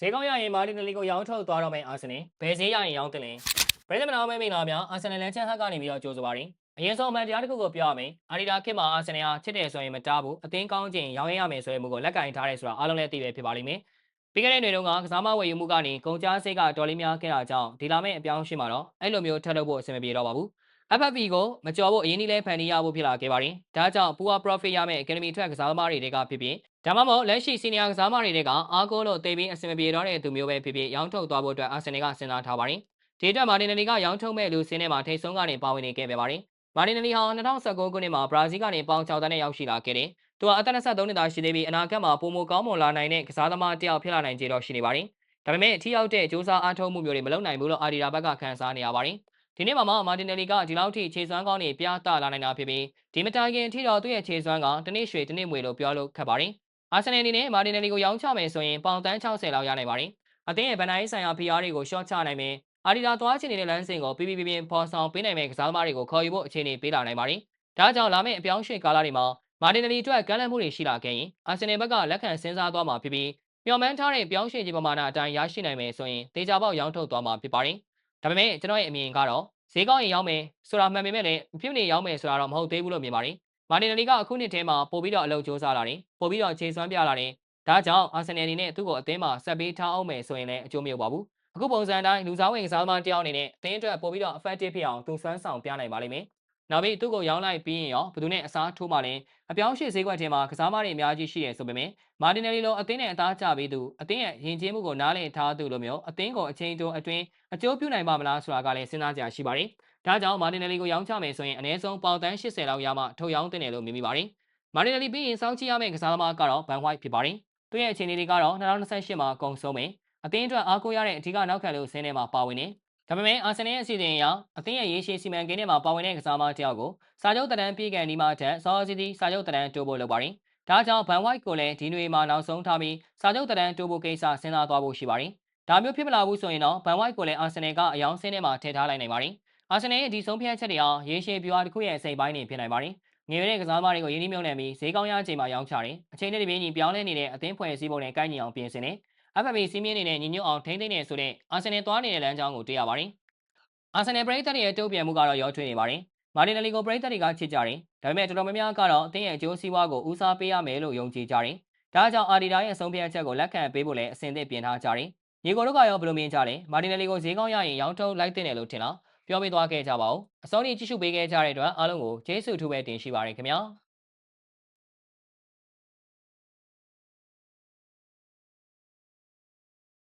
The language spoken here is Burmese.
ဈေးကောင်းရရင်မာတီနယ်လီကိုရောင်းထုတ်သွားတော့မယ်အာဆင်နယ်ဘယ်ဈေးရရင်ရောင်းတင်လဲပရိသတ်မနာမဲမိန်လာများအာဆင်နယ်လန်ချန်ဟက်ကနေပြီးတော့ကြိုဆိုပါရစေအရင်ဆုံးအမှန်တရားတစ်ခုကိုပြောရမယ်အာဒီတာခေတ်မှာအာဆင်နယ်ဟာချစ်တယ်ဆိုရင်မတားဘူးအသင်းကောင်းခြင်းရောင်းရရမယ်ဆိုတဲ့မူကိုလက်ကင်ထားတယ်ဆိုတာအားလုံးလည်းသိပဲဖြစ်ပါလိမ့်မယ်ပြီးခဲ့တဲ့နေ့တုန်းကကစားမဝယ်ယူမှုကနေကုန်ကြားစိတ်ကတော်လေးများခဲ့တာကြောင့်ဒီလာမယ့်အပြောင်းအရွှေ့မှာတော့အဲ့လိုမျိုးထပ်လုပ်ဖို့အဆင်မပြေတော့ပါဘူး FFP ကိုမကြော်ဖို့အရင်ကြီးလဲဖန်တီးရဖို့ဖြစ်လာခဲ့ပါတယ်။ဒါကြောင့် Poor Profit ရမယ့် Academy ထွက်ကစားသမားတွေကဖြစ်ဖြစ် ဒါမှမဟုတ်လက်ရှိ Senior ကစားသမားတွေကအားကိုးလို့တေးပြီးအဆင်မပြေတော့တဲ့သူမျိုးပဲဖြစ်ဖြစ်ရောင်းထုတ်သွားဖို့အတွက် Arsenal ကစဉ်းစားထားပါတယ်။ဒီအတွက် Martinelli ကရောင်းထုတ်မဲ့လူစင်းထဲမှာထိတ်ဆုံးကနေပါဝင်နေခဲ့ပြပါတယ်။ Martinelli ဟာ2019ခုနှစ်မှာဘရာဇီးကနေပေါင်6တန်းနဲ့ရောက်ရှိလာခဲ့တယ်။သူဟာအသက်23နှစ်သားရှိသေးပြီးအနာဂတ်မှာပုံမကောင်းမွန်လာနိုင်တဲ့ကစားသမားတစ်ယောက်ဖြစ်လာနိုင်ကြတော့ရှိနေပါတယ်။ဒါပေမဲ့ထိရောက်တဲ့စူးစမ်းအားထုတ်မှုမျိုးတွေမလုပ်နိုင်ဘူးလို့အာဒီတာဘက်ကခန်းစားနေရပါတယ်။ဒီနေ့မှာမှမာတင်နယ်လီကဒီလောက်ထိခြေစွမ်းကောင်းတွေပြသလာနိုင်တာဖြစ်ပြီးဒီမတိုင်ခင်ထိတော့သူ့ရဲ့ခြေစွမ်းကတနေ့ရွှေတနေ့မွေလို့ပြောလို့ခက်ပါတယ်။ အာဆင်နယ်အနေနဲ့မာတင်နယ်လီကိုရောင်းချမယ်ဆိုရင်ပေါင်တန်း60လောက်ရနိုင်ပါတယ်။အသင်းရဲ့ဗန်နိုင်းဆိုင်ရာ PR တွေကိုရှော့ချနိုင်မယ်။အာဒီတာသွားချင်နေတဲ့လမ်းစဉ်ကိုပြပြပြပြပေါ်ဆောင်ပေးနိုင်မယ့်ကစားသမားတွေကိုခေါ်ယူဖို့အခြေအနေပေးလာနိုင်ပါတယ်။ဒါကြောင့်လာမယ့်အပြောင်းရွှေ့ကာလတွေမှာမာတင်နယ်လီအတွက်ကမ်းလှမ်းမှုတွေရှိလာခဲ့ရင်အာဆင်နယ်ဘက်ကလက်ခံစဉ်းစားသွားမှာဖြစ်ပြီးမျှော်မှန်းထားတဲ့ပြောင်းရွှေ့ခြင်းပမာဏအတိုင်းရရှိနိုင်မယ်ဆိုရင်တေချာပေါက်ရောင်းထုတ်သွားမှာဖြစ်ပါတယ်။ဒါပေမဲ့ကျွန်တော်ရဲ့အမြင်ကတော့ဈေးကောင်းရင်ရောင်းမယ်ဆိုတာမှန်ပေမဲ့လည်းအဖြစ်နေရောင်းမယ်ဆိုတာတော့မဟုတ်သေးဘူးလို့မြင်ပါတယ်။ မာတင်နယ်လီကအခုနှစ်ထဲမှာပို့ပြီးတော့အလုပ်စ조사လာတယ်။ပို့ပြီးတော့ခြေစွမ်းပြလာတယ်။ဒါကြောင့်အာဆင်နယ်အနေနဲ့သူ့ကိုအသင်းမှာဆက်ပေးထားအောင်မယ်ဆိုရင်လည်းအကျိုးမရောက်ပါဘူး။အခုပုံစံအတိုင်းလူစားဝင်ကစားသမားတယောက်အနေနဲ့အသင်းအတွက်ပို့ပြီးတော့ effective ဖြစ်အောင်သူစွမ်းဆောင်ပြနိုင်ပါလိမ့်မယ်။နောက်ပြီးသူ့ကိုရောင်းလိုက်ပြီးရင်ရောဘယ်သူနဲ့အစားထိုးမှလည်းအပြောင်းရွှေ့ဈေးကွက်ထဲမှာကစားသမားတွေအများကြီးရှိရဆိုပေမဲ့မာတင်နယ်လီလိုအသင်းနဲ့အသားကျပြီးသူအသင်းရဲ့ယဉ်ကျေးမှုကိုနားလည်ထားသူလိုမျိုးအသင်းကိုအချိန်တိုအတွင်းအကျိုးပြုနိုင်ပါမလားဆိုတာကလည်းစဉ်းစားကြရရှိပါတယ်။ ဒါကြောင့်မာတင်နယ်လီကိုရောင်းချမယ်ဆိုရင်အနည်းဆုံးပေါင်တန်း80လောက်ရမှထုတ်ရောင်းတင်တယ်လို့မြင်မိပါတယ်။မာတင်နယ်လီပြီးရင်စောင့်ကြည့်ရမယ့်ကစားသမားကတော့ဘန်ဝိုက်ဖြစ်ပါတယ်။သူ့ရဲ့အခြေအနေတွေကတော့2028မှာကုန်ဆုံးမယ်။အသင်းအတွက်အားကိုးရတဲ့အထူးနောက်ခံလို့ဆင်းထဲမှာပါဝင်နေ။ဒါပေမဲ့အာဆင်နယ်ရဲ့အစီအစဉ်အရအသင်းရဲ့ရေရှည်စီမံကိန်းထဲမှာပါဝင်တဲ့ကစားသမားတယောက်ကိုစာချုပ်တရန်ပြေးကန်ဒီမှာထက်ဆော်စီတီစာချုပ်တရန်တိုးဖို့လုပ်ပါတယ်။ဒါကြောင့်ဘန်ဝိုက်ကိုလည်းဒီနွေမှာနောက်ဆုံးထားပြီးစာချုပ်တရန်တိုးဖို့ကိစ္စစဉ်းစားသွားဖို့ရှိပါတယ်။ဒါမျိုးဖြစ်မလာဘူးဆိုရင်တော့ဘန်ဝိုက်ကိုလည်းအာဆင်နယ်ကအယောင်ဆင်းထဲမှာထည့်ထားလိုက်နိုင်ပါတယ်။ အာဆင်နယ်ရဲ့ဒီဆုံးဖြတ်ချက်တွေဟာရေရှည်ပြွားတစ်ခုရဲ့အစိပ်ပိုင်းတွေဖြစ်နိုင်ပါတယ်။ငွေရတဲ့ကစားသမားတွေကိုရင်းနှီးမြှုပ်နှံပြီးဈေးကောင်းရချိန်မှာရောင်းချတယ်။အချိန်နဲ့တပြေးညီပြောင်းလဲနေတဲ့အသင်းဖွဲ့စည်းပုံနဲ့ကိုက်ညီအောင်ပြင်ဆင်တယ်။ FFP စီးမြင့်နေတဲ့ညီညွတ်အောင်ထိန်းသိမ်းနေဆိုတဲ့အာဆင်နယ်သွားနေတဲ့လမ်းကြောင်းကိုတွေ့ရပါတယ်။အာဆင်နယ်ပရိသတ်ရဲ့တုံ့ပြန်မှုကတော့ရောထွေးနေပါတယ်။မာတင်နယ်လီကိုပရိသတ်တွေကချစ်ကြတယ်။ဒါပေမဲ့တော်တော်များများကတော့အသင်းရဲ့အကျိုးစီးပွားကိုဦးစားပေးရမယ်လို့ယုံကြည်ကြတယ်။ဒါကြောင့်အာဒီတာရဲ့အဆုံးဖြတ်ချက်ကိုလက်ခံပေးဖို့လည်းအစဉ်သင့်ပြင်ထားကြတယ်။ညီကိုတို့ကရောဘယ်လိုမြင်ကြလဲ။မာတင်နယ်လီကိုဈေးကောင်းရရင်ရောင်းထုတ်လိုက်တဲ့တယ်လို့ထင်လား။ ပြောပြသွားခဲ့ကြပါဦး။အစောကြီးကြည့်ရှုပေးခဲ့ကြတဲ့အတွက်အားလုံးကိုကျေးဇူးထူးပဲတင်ရှိပါရခင်ဗျာ။